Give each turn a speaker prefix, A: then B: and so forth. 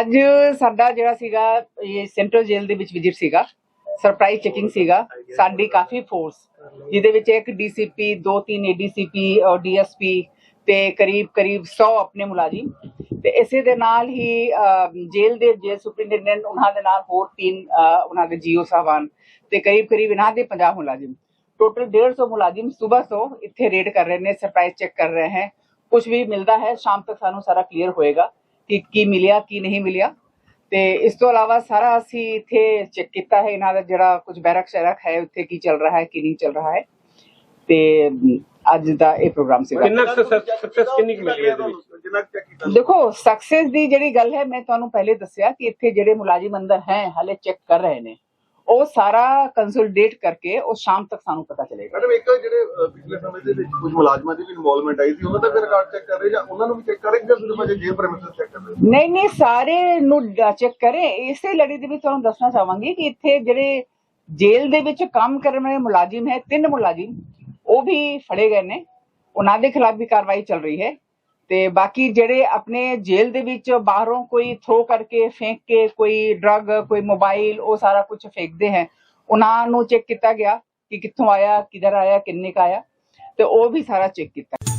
A: ਅੱਜ ਸਾਡਾ ਜਿਹੜਾ ਸੀਗਾ ਇਹ ਸੈਂਟਰਲ ਜੇਲ੍ਹ ਦੇ ਵਿੱਚ ਵਿਜ਼ਿਟ ਸੀਗਾ। ਸਰਪ੍ਰਾਈਜ਼ ਚੈਕਿੰਗ ਸੀਗਾ। ਸਾਡੀ ਕਾਫੀ ਫੋਰਸ ਜਿਹਦੇ ਵਿੱਚ ਇੱਕ ਡੀਸੀਪੀ ਦੋ ਤਿੰਨ ਏਡੀਸੀਪੀ ਔਰ ਡੀਐਸਪੀ ਤੇ ਕਰੀਬ ਕਰੀਬ 100 ਆਪਣੇ ਮੁਲਾਜ਼ਮ। ਤੇ ਇਸੇ ਦੇ ਨਾਲ ਹੀ ਜੇਲ੍ਹ ਦੇ ਜੇਲ੍ਹ ਸੁਪਰਿੰਟੈਂਡੈਂਟ ਉਹਨਾਂ ਦੇ ਨਾਲ ਹੋਰ ਤਿੰਨ ਅਹ, ਉਹਨਾਂ ਦੇ ਜੀਓ ਸਾਹਿਬਾਨ ਤੇ ਕਰੀਬ ਕਰੀਬ ਇਹਨਾਂ ਦੇ 50 ਮੁਲਾਜ਼ਮ। ਟੋਟਲ 150 ਮੁਲਾਜ਼ਮ ਸਵੇਰ ਤੋਂ ਇੱਥੇ ਰੇਡ ਕਰ ਰਹੇ ਨੇ ਸਰਪ੍ਰਾਈਜ਼ ਚੈੱਕ ਕਰ ਰਹੇ ਹਨ ਕੁਝ ਵੀ ਮਿਲਦਾ ਹੈ ਸ਼ਾਮ ਤੱਕ ਸਾਨੂੰ ਸਾਰਾ ਕਲੀਅਰ ਹੋਏਗਾ। ਕਿ ਕੀ ਮਿਲਿਆ ਕੀ ਨਹੀਂ ਮਿਲਿਆ। ਤੇ ਇਸ ਤੋਂ ਇਲਾਵਾ ਸਾਰਾ ਅਸੀਂ ਇੱਥੇ ਚੈੱਕ ਕੀਤਾ ਹੈ ਇਹਨਾਂ ਦਾ ਜਿਹੜਾ ਕੁਝ ਬੈਰਕ ਸ਼ੈਰਕ ਹੈ ਉੱਥੇ ਕੀ ਚੱਲ ਰਿਹਾ ਹੈ ਕੀ ਨਹੀਂ ਚੱਲ ਰਿਹਾ ਹੈ। ਤੇ ਅੱਜ ਦਾ ਇਹ ਪ੍ਰੋਗਰਾਮ ਸੀਗਾ।
B: ਕਿੰਨਾ ਸਕਸੈਸ ਕਿੰਨੀ ਕੁ ਮਿਲੀ ਹੈ ਇਹਦੇ ਵਿੱਚ?
A: ਦੇਖੋ ਸਕਸੈਸ ਦੀ ਜਿਹੜੀ ਗੱਲ ਹੈ ਮੈਂ ਤੁਹਾਨੂੰ ਪਹਿਲੇ ਦੱਸਿਆ ਕਿ ਇੱਥੇ ਜਿਹੜੇ ਮੁਲਾਜ਼ਮ ਅੰਦਰ ਹੈ ਹਲੇ ਚੈੱਕ ਕਰ ਰਹੇ ਨੇ। ਉਹ ਸਾਰਾ ਕੰਸੋਲੀਡੇਟ ਕਰਕੇ ਉਹ ਸ਼ਾਮ ਤੱਕ ਸਾਨੂੰ ਪਤਾ ਚਲੇਗਾ।
C: ਮੈਡਮ ਇੱਕ ਜਿਹੜੇ ਪਿਛਲੇ ਸਮੇਂ ਦੇ ਵਿੱਚ ਕੁਝ ਮੁਲਾਜ਼ਮਾਂ ਦੀ ਵੀ ਇਨਵੋਲਵਮੈਂਟ ਆਈ ਸੀ ਉਹਨਾਂ ਦਾ ਵੀ ਰਿਕਾਰਡ ਚੈੱਕ ਕਰ ਰਹੇ ਜਾਂ ਉਹਨਾਂ ਨੂੰ ਵੀ ਚੈੱਕ ਕਰ ਜਾਂ ਸਿਰਫ ਅਜੇ ਜੇਲ੍ਹ ਪ੍ਰੈਮਿਸਿਸ ਚੈੱਕ ਕਰ ਰਹੇ?
A: ਨਹੀਂ ਨਹੀਂ ਸਾਰੇ ਨੂੰ ਚੈੱਕ ਕਰੇ। ਇਸੇ ਲੜੀ ਦੇ ਵਿੱਚ ਤੁਹਾਨੂੰ ਦੱਸਣਾ ਚਾਹਾਂਗੀ ਕਿ ਇੱਥੇ ਜਿਹੜੇ ਜੇਲ੍ਹ ਦੇ ਵਿੱਚ ਕੰਮ ਕਰਨ ਵਾਲੇ ਮੁਲਾਜ਼ਮ ਹੈ ਤਿੰਨ ਮੁਲਾਜ਼ਮ ਉਹ ਵੀ ਫੜੇ ਗਏ ਨੇ। ਉਹਨਾਂ ਦੇ ਖਿਲਾਫ ਵੀ ਕਾਰਵਾਈ ਚੱਲ ਰਹੀ ਹੈ। ਤੇ ਬਾਕੀ ਜਿਹੜੇ ਆਪਣੇ ਜੇਲ੍ਹ ਦੇ ਵਿੱਚ ਬਾਹਰੋਂ ਕੋਈ ਥਰੋ ਕਰਕੇ ਫੇਂਕ ਕੇ ਕੋਈ ਡਰੱਗ ਕੋਈ ਮੋਬਾਈਲ ਉਹ ਸਾਰਾ ਕੁਝ ਫੇਕਦੇ ਹੈ, ਉਹਨਾਂ ਨੂੰ ਚੈੱਕ ਕੀਤਾ ਗਿਆ ਕਿ ਕਿੱਥੋਂ ਆਇਆ, ਕਿਧਰ ਆਇਆ, ਕਿੰਨੇ ਕ ਆਇਆ, ਤੇ ਉਹ ਵੀ ਸਾਰਾ ਚੈੱਕ ਕੀਤਾ।